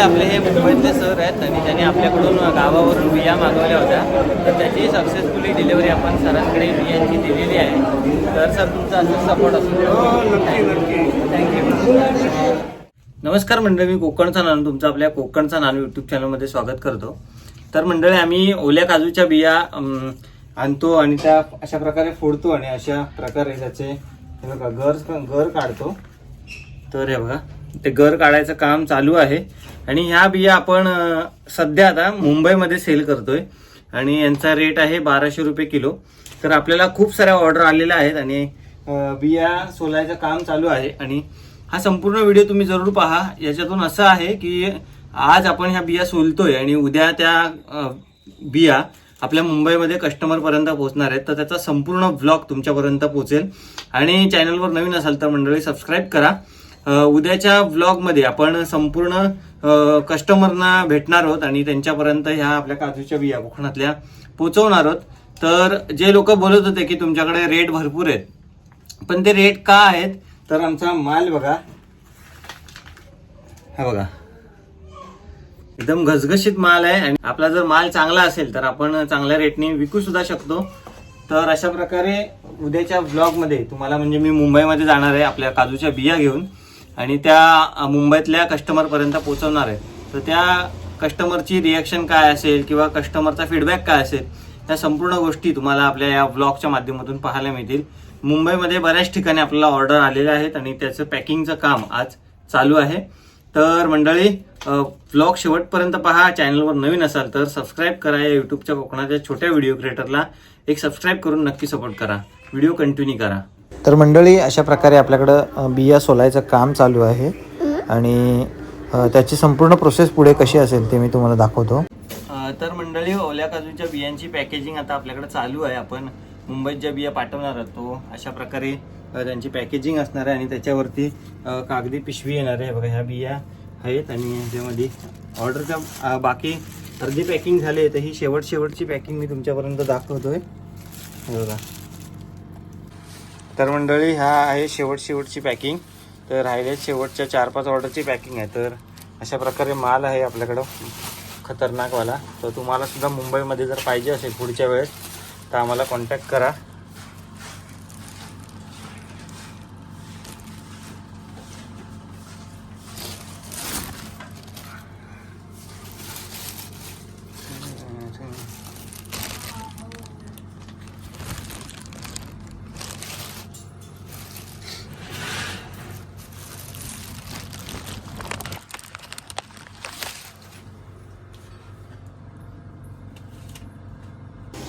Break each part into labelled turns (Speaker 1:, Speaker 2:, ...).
Speaker 1: आपले हे मुंबईतले सर आहेत आणि त्यांनी आपल्याकडून गावावरून बिया मागवल्या होत्या तर त्याची सक्सेसफुली डिलिव्हरी आपण सरांकडे बियांची दिलेली आहे. तर सर तुमचा असं सपोर्ट असतो थँक्यू नमस्कार मंडळी मी कोकणचा नानू तुमचं आपल्या कोकणचा नानू यूट्यूब चॅनलमध्ये स्वागत करतो. तर मंडळी आम्ही ओल्या काजूच्या बिया आणतो आणि त्या अशा प्रकारे फोडतो आणि अशा प्रकारे त्याचे हे बघा घर घर काढतो. तर हे बघा. ते घर काढायचं काम चालू आहे. आणि ह्या बिया आपण सध्या आता मुंबईमध्ये सेल करतोय. आणि यांचा रेट आहे बाराशे रुपये किलो. तर आपल्याला खूप साऱ्या ऑर्डर आलेल्या आहेत आणि बिया सोलायचं काम चालू आहे. आणि हा संपूर्ण व्हिडिओ तुम्ही जरूर पहा. याच्यातून असं आहे की आज आपण ह्या बिया सोलतोय आणि उद्या त्या बिया आपल्या मुंबईमध्ये कस्टमरपर्यंत पोहोचणार आहेत. तर त्याचा संपूर्ण ब्लॉग तुमच्यापर्यंत पोहोचेल. आणि चॅनलवर नवीन असाल तर मंडळी सबस्क्राईब करा. उद्याच्या व्लॉगमध्ये आपण संपूर्ण कस्टमरना भेटणार आहोत आणि त्यांच्यापर्यंत ह्या आपल्या काजूच्या बिया कोकणातल्या पोचवणार आहोत. तर जे लोक बोलत होते की तुमच्याकडे रेट भरपूर आहेत पण ते रेट का आहेत? तर आमचा माल बघा. हा बघा. एकदम घसघशीत माल आहे आणि आपला जर माल चांगला असेल तर आपण चांगल्या रेटने विकू सुद्धा शकतो. तर अशा प्रकारे उद्याच्या ब्लॉगमध्ये तुम्हाला म्हणजे मी मुंबईमध्ये जाणार आहे आपल्या काजूच्या बिया घेऊन. आणि त्या मुंबईतल्या कस्टमरपर्यंत पोहोचवणार आहे तर त्या कस्टमरची रिॲक्शन काय असेल किंवा कस्टमरचा फीडबॅक काय असेल त्या संपूर्ण गोष्टी तुम्हाला आपल्या या ब्लॉगच्या माध्यमातून पाहायला मिळतील. मुंबईमध्ये बऱ्याच ठिकाणी आपल्याला ऑर्डर आलेल्या आहेत आणि त्याचं पॅकिंगचं काम आज चालू आहे. तर मंडळी ब्लॉग शेवटपर्यंत पहा. चॅनलवर नवीन असाल तर सबस्क्राईब करा. या युट्यूबच्या कोकणाच्या छोट्या व्हिडिओ क्रिएटरला एक सबस्क्राईब करून नक्की सपोर्ट करा. व्हिडिओ कंटिन्यू करा.
Speaker 2: तर मंडळी अशा प्रकारे आपल्याकडं बिया सोलायचं काम चालू आहे. आणि त्याची संपूर्ण प्रोसेस पुढे कशी असेल ते मी तुम्हाला दाखवतो.
Speaker 1: तर मंडळी ओल्या काजूच्या बियांची पॅकेजिंग आता आपल्याकडे चालू आहे. आपण मुंबईत ज्या बिया पाठवणार आहोत तो अशा प्रकारे त्यांची पॅकेजिंग असणार आहे आणि त्याच्यावरती कागदी पिशवी येणार आहे. बघा ह्या बिया आहेत आणि ह्याच्यामध्ये ऑर्डरच्या बाकी अर्धी पॅकिंग झाली आहे. तर ही शेवट शेवटची पॅकिंग मी तुमच्यापर्यंत दाखवतोय. बघा. तर मंडळी हा आहे शेवट शेवटची पॅकिंग तर राहिले शेवटच्या चार पाच ऑर्डरची पॅकिंग आहे. तर अशा प्रकारे माल आहे आपल्याकडं खतरनाकवाला. तर तुम्हाला सुद्धा मुंबईमध्ये जर पाहिजे असेल पुढच्या वेळेस तर आम्हाला कॉन्टॅक्ट करा.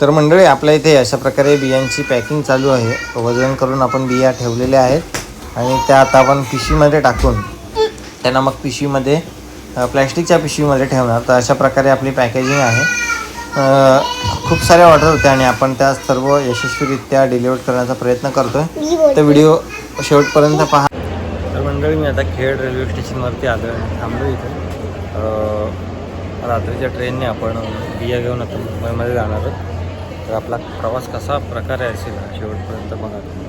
Speaker 2: तर मंडळी आपल्या इथे अशा प्रकारे बियांची पॅकिंग चालू आहे. वजन करून आपण बिया ठेवलेल्या आहेत. आणि त्या आता आपण पिशवीमध्ये टाकून त्यांना मग पिशवीमध्ये प्लॅस्टिकच्या पिशवीमध्ये ठेवणार. तर अशा प्रकारे आपली पॅकेजिंग आहे. खूप साऱ्या ऑर्डर होत्या आणि आपण त्या सर्व यशस्वीरित्या डिलिव्हर करण्याचा प्रयत्न करतोय. तर व्हिडिओ शेवटपर्यंत पहा.
Speaker 1: तर मंडळी मी आता खेड रेल्वे स्टेशनवरती आलो आहे थांबलो इथे. रात्रीच्या ट्रेनने आपण बिया घेऊन आता मुंबईमध्ये जाणार आहोत. तर आपला प्रवास कसा प्रकारे असेल शेवटपर्यंत बघा तुम्ही.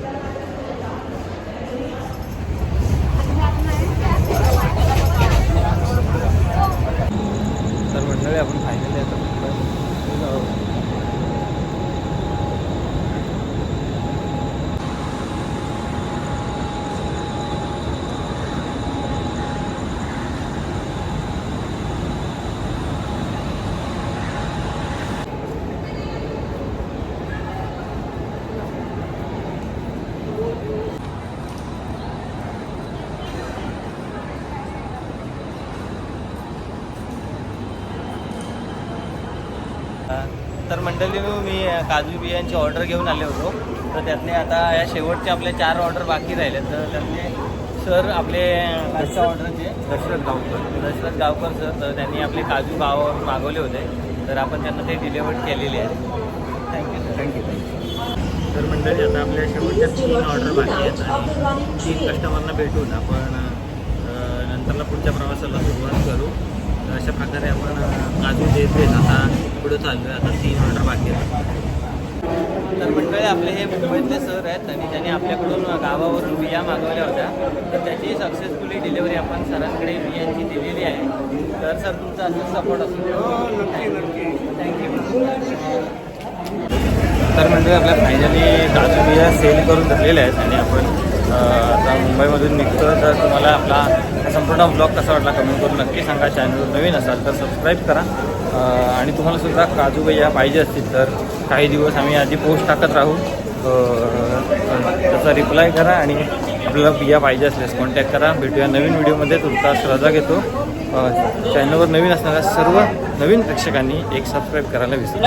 Speaker 1: तर मंडळी आपण फायनली आता मुंबईमध्ये जाऊ. तर मंडळी मी काजू बियांची ऑर्डर घेऊन आले होतो. तर त्यातले आता या शेवटचे आपले चार ऑर्डर बाकी राहिले तर त्यातले सर आपले लास्टच्या ऑर्डरचे दशरथ गावकर. दशरथ गावकर सर तर त्यांनी आपले काजू गावावर मागवले होते. तर आपण त्यांना ते डिलिव्हर केलेले आहे थँक्यू सर थँक्यू तर मंडळी आता आपल्या शेवटच्या तीन ऑर्डर बाकी आहेत आणि तीन कस्टमरना भेटून आपण नंतरला पुढच्या प्रवासाला सुरुवात करू. तर अशा प्रकारे आपण काजू देत देत आता पुढे चाललो आहे. आता तीन ऑर्डर बाकी आहेत. तर मंडळी आपले हे मुंबईतले सर आहेत आणि त्यांनी आपल्याकडून गावावरून बिया मागवल्या होत्या तर त्याची सक्सेसफुली डिलिव्हरी आपण सरांकडे बियांची दिलेली आहे. तर सर तुमचा असं सपोर्ट असतो थँक्यू तर म्हणजे आपल्या फायनली काजू बिया सेल करून धरलेल्या आहेत आणि आपण आता मुंबईमधून निघतो तर तुम्हाला आपला संपूर्ण ब्लॉग कसा वाटला कमेंट करून नक्की सांगा. चॅनलवर नवीन असाल तर सबस्क्राईब करा. आणि तुम्हाला सुद्धा काजू बिया पाहिजे असतील तर काही दिवस आम्ही आधी पोस्ट टाकत राहू. त्याचा रिप्लाय करा आणि आपल्याला बिया पाहिजे असल्यास कॉन्टॅक्ट करा. भेटूया नवीन व्हिडिओमध्ये तुमचा श्रद्धा घेतो. चॅनलवर नवीन असणाऱ्या सर्व नवीन प्रेक्षकांनी एक सबस्क्राईब करायला विसरू.